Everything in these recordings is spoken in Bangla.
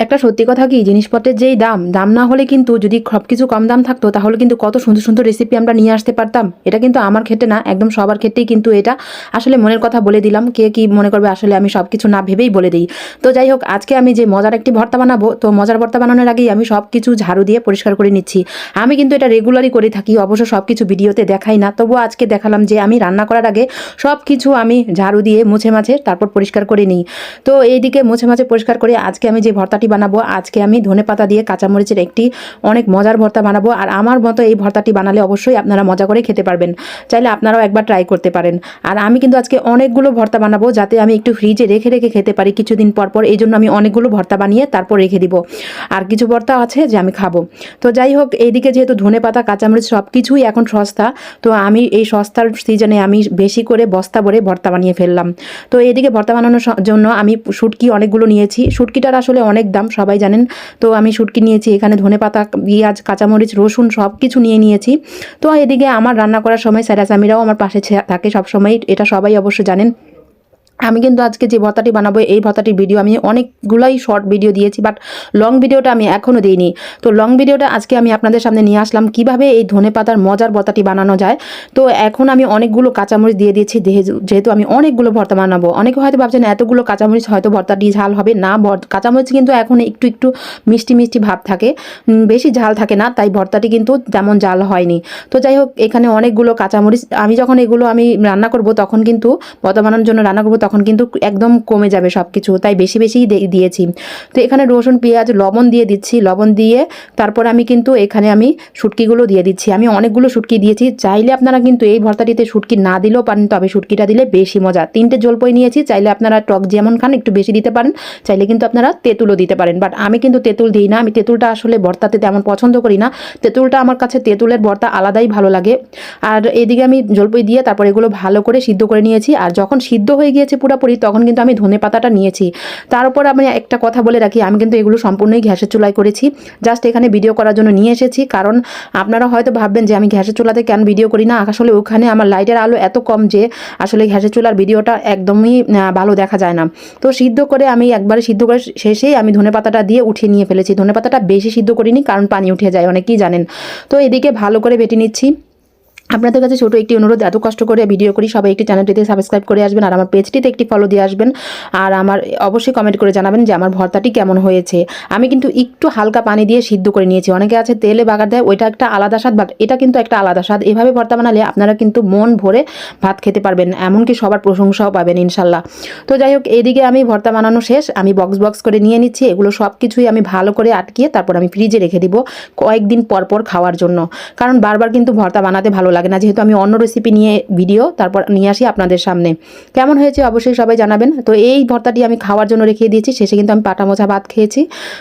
একটা সত্যি কথা কি, জিনিসপত্রের যেই দাম দাম না হলে কিন্তু যদি সব কিছু কম দাম থাকতো, তাহলে কিন্তু কত সুন্দর সুন্দর রেসিপি আমরা নিয়ে আসতে পারতাম। এটা কিন্তু আমার ক্ষেত্রে না, একদম সবার ক্ষেত্রেই কিন্তু এটা। আসলে মনের কথা বলে দিলাম, কে কি মনে করবে আসলে আমি সব কিছু না ভেবেই বলে দিই। তো যাই হোক, আজকে আমি যে মজার একটি ভর্তা বানাবো, তো মজার ভর্তা বানানোর আগেই আমি সব কিছু ঝাড়ু দিয়ে পরিষ্কার করে নিচ্ছি। আমি কিন্তু এটা রেগুলারই করে থাকি, অবশ্য সব কিছু ভিডিওতে দেখাই না, তবুও আজকে দেখালাম যে আমি রান্না করার আগে সব কিছু আমি ঝাড়ু দিয়ে মুছে মাছে তারপর পরিষ্কার করে নিই। তো এইদিকে মুছে মাছে পরিষ্কার করে আজকে আমি যে ভর্তাটি বানাবো। আজকে আমি ধনে পাতা দিয়ে কাঁচামরিচের একটি অনেক মজার ভর্তা বানাবো। আর আমার মতো এই ভর্তাটি বানালে অবশ্যই আপনারা মজা করে খেতে পারবেন। চাইলে আপনারাও একবার ট্রাই করতে পারেন। আর আমি কিন্তু আজকে অনেকগুলো ভর্তা বানাবো যাতে আমি একটু ফ্রিজে রেখে রেখে খেতে পারি কিছুদিন পর পর। এই জন্য আমি অনেকগুলো ভর্তা বানিয়ে তারপর রেখে দিব। আর কিছু ভর্তা আছে যে আমি খাব। তো যাই হোক, এইদিকে যেহেতু ধনে পাতা, কাঁচামরিচ সব কিছুই এখন সস্তা, তো আমি এই সস্তার সিজনে আমি বেশি করে বস্তা ভরে ভর্তা বানিয়ে ফেললাম। তো এদিকে ভর্তা বানানোর জন্য আমি শুটকি অনেকগুলো নিয়েছি। শুটকিটার আসলে অনেক দাম, সবাই জানেন। তো আমি শুটকি নিয়েছি, এখানে ধনে পাতা পেঁয়াজ, কাঁচামরিচ, রসুন সব কিছু নিয়ে নিয়েছি। তো এদিকে আমার রান্না করার সময় স্যারাসামিরাও আমার পাশে থাকে সবসময়, এটা সবাই অবশ্য জানেন। আমি কিন্তু আজকে যে ভর্তাটি বানাবো, এই ভর্তাটির ভিডিও আমি অনেকগুলোই শর্ট ভিডিও দিয়েছি বাট লং ভিডিওটা আমি এখনও দিইনি। তো লং ভিডিওটা আজকে আমি আপনাদের সামনে নিয়ে আসলাম, কীভাবে এই ধনে পাতার মজার ভর্তাটি বানানো যায়। তো এখন আমি অনেকগুলো কাঁচামরিচ দিয়ে দিয়েছি যেহেতু- আমি অনেকগুলো ভর্তা বানাবো, অনেকে হয়তো ভাবছেন এতগুলো কাঁচামরিচ হয়তো ভর্তাটি ঝাল হবে। না কাঁচামরিচ কিন্তু এখন একটু একটু মিষ্টি মিষ্টি ভাব থাকে বেশি ঝাল থাকে না, তাই ভর্তাটি কিন্তু তেমন জাল হয়নি। তো যাই হোক, এখানে অনেকগুলো কাঁচামরিচ, আমি যখন এগুলো আমি রান্না করব, তখন কিন্তু ভর্তা বানানোর জন্য রান্না করব তখন কিন্তু একদম কমে যাবে সব কিছু তাই বেশি বেশিই দে- দিয়েছি। তো এখানে রসুন, পেঁয়াজ, লবণ দিয়ে দিচ্ছি। লবণ দিয়ে তারপর আমি কিন্তু এখানে আমি শুটকিগুলো দিয়ে দিচ্ছি। আমি অনেকগুলো শুটকি দিয়েছি। চাইলে আপনারা কিন্তু এই ভর্তাটিতে শুটকি না দিলেও পারেন, তবে শুটকিটা দিলে বেশি মজা। তিনটে জলপই নিয়েছি। চাইলে আপনারা টক যেমন খান, একটু বেশি দিতে পারেন। চাইলে কিন্তু আপনারা তেঁতুলও দিতে পারেন। বাট আমি কিন্তু তেঁতুল দিই না। আমি তেঁতুলটা আসলে ভর্তাতে তেমন পছন্দ করি না। তেঁতুলটা আমার কাছে তেঁতুলের ভর্তা আলাদাই ভালো লাগে। আর এদিকে আমি জলপই দিয়ে তারপর এগুলো ভালো করে সিদ্ধ করে নিয়েছি। আর যখন সিদ্ধ হয়ে গিয়েছে পুরোপুরি, তখন কিন্তু আমি ধনে পাতাটা নিয়েছি। তার উপর আমি একটা কথা বলে রাখি, আমি কিন্তু এগুলো সম্পূর্ণই গ্যাসের চুলায় করেছি। জাস্ট এখানে ভিডিও করার জন্য নিয়ে এসেছি, কারণ আপনারা হয়তো ভাববেন যে আমি গ্যাসের চুলাতে কেন ভিডিও করি না? আসলে ওখানে আমার লাইটের আলো এত কম যে আসলে গ্যাসের চুলার ভিডিওটা একদমই ভালো দেখা যায় না। তো সিদ্ধ করে আমি একবারে সিদ্ধ করে শেষেই আমি ধনে পাতাটা দিয়ে উঠিয়ে নিয়ে ফেলেছি। ধনে পাতাটা বেশি সিদ্ধ করিনি, কারণ পানি উঠে যায়, অনেকেই জানেন। তো এদিকে ভালো করে বেটে নিচ্ছি। আপনাদের কাছে ছোট একটি অনুরোধ, এত কষ্ট করে ভিডিও করি, সবাই একটি চ্যানেলটিতে সাবস্ক্রাইব করে আসবেন আর আমার পেজটিতে একটি ফলো দিয়ে আসবেন। আর আমার, অবশ্যই কমেন্ট করে জানাবেন যে আমার ভর্তাটি কেমন হয়েছে। আমি কিন্তু একটু হালকা পানি দিয়ে সিদ্ধ করে নিয়েছি। অনেকে আছে তেলে বাগার দেয়, ওইটা একটা আলাদা স্বাদ বাট এটা কিন্তু একটা আলাদা স্বাদ। এভাবে ভর্তা বানালে আপনারা কিন্তু মন ভরে ভাত খেতে পারবেন, এমনকি সবার প্রশংসাও পাবেন ইনশাল্লাহ। তো যাই হোক এদিকে আমি ভর্তা বানানো শেষ। আমি বক্স বক্স করে নিয়ে নিচ্ছি। এগুলো সব কিছুই আমি ভালো করে আটকিয়ে তারপর আমি ফ্রিজে রেখে দিব কয়েকদিন পর পর খাওয়ার জন্য। কারণ বারবার কিন্তু ভর্তা বানাতে ভালো লাগে না। যেহেতু আমি অন্য রেসিপি নিয়ে ভিডিও তারপর নিয়ে আসি আপনাদের সামনে। কেমন হয়েছে অবশ্যই সবাই জানাবেন। তো এই ভর্তাটি আমি খাওয়ার জন্য রেখে দিয়েছি। শেষে কিন্তু আমি পাটা মোছা ভাত খেয়েছি।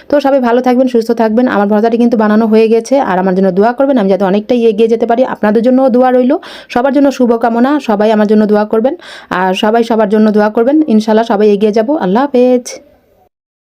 তো সবাই ভালো থাকবেন, সুস্থ থাকবেন। আমার ভর্তাটি কিন্তু বানানো হয়ে গেছে। আর আমার জন্য দোয়া করবেন, আমি যাতে অনেকটাই এগিয়ে যেতে পারি। আপনাদের জন্যও দোয়া রইল। সবার জন্য শুভকামনা। সবাই আমার জন্য দোয়া করবেন। আর সবাই সবার জন্য দোয়া করবেন। ইনশাল্লাহ সবাই এগিয়ে যাব। আল্লাহ হাফেজ।